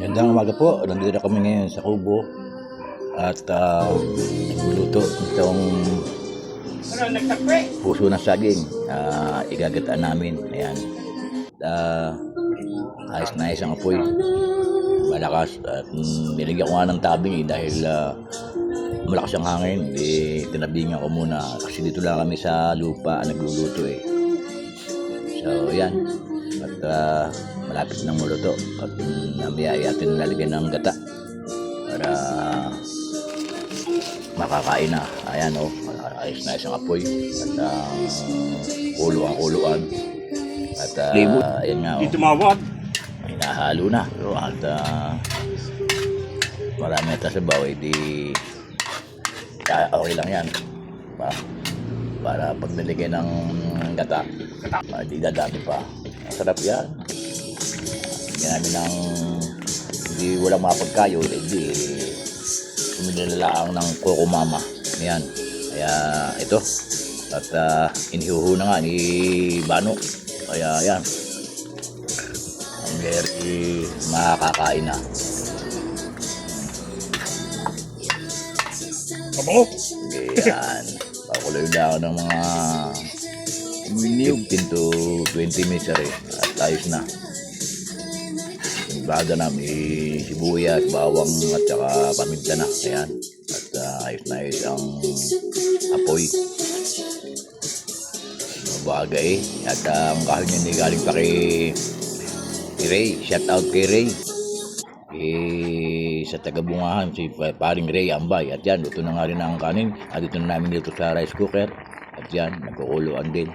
Gandang umaga po. Nandito na kami ngayon sa Kubo. At uh, nagluluto itong puso ng saging. Uh, igagataan namin. Ayan. Uh, ayos na ayos ang apoy. Malakas. At mm, ko nga ng tabing eh, dahil uh, malakas ang hangin. Di, tinabingan ko muna. Kasi dito lang kami sa lupa nagluluto eh. So, yan. At uh, malapit ng muluto. At um, namaya natin lalagyan ng gata para makakain na. Ayan o, oh, ayos na isang apoy. At ang kuluan-kuluan. At uh, ayan nga o, Di tumawag. hinahalo na. At uh, marami ata sa baw, di kaya okay lang yan. Pa, para pag nilagyan ng gata, uh, di dadami pa. Masarap yan. Bigyan namin ng hindi walang mapagkayo, eh di sumili na lang ng Coco Mama. Yan. Kaya ito. At uh, inihuhu na nga ni Bano. Kaya yan. Ang very makakain na. Abo. Yan. Pakuloy lang ng mga 15 to 20 minutes rin. At ayos na. Baga namin, sibuyas, bawang at saka paminta na. Ayan. At uh, ayos na ayos ang apoy. Mabaga eh. At uh, ang kahoy niya hindi galing pa kay, Ray. Shout out kay Ray. Eh, sa tagabungahan, si Pa- paring Ray Ambay. At yan, luto na nga rin ang kanin. At ito na namin dito sa rice cooker. At yan, nagkukuluan din.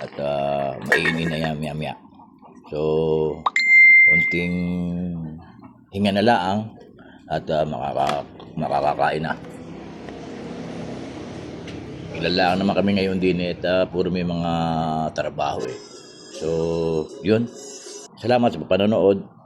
At uh, mainin na yan, maya maya. So, unting hinga na laang at uh, makaka, makakakain na. Ilalaan naman kami ngayon din at uh, puro may mga trabaho eh. So, yun. Salamat sa panonood.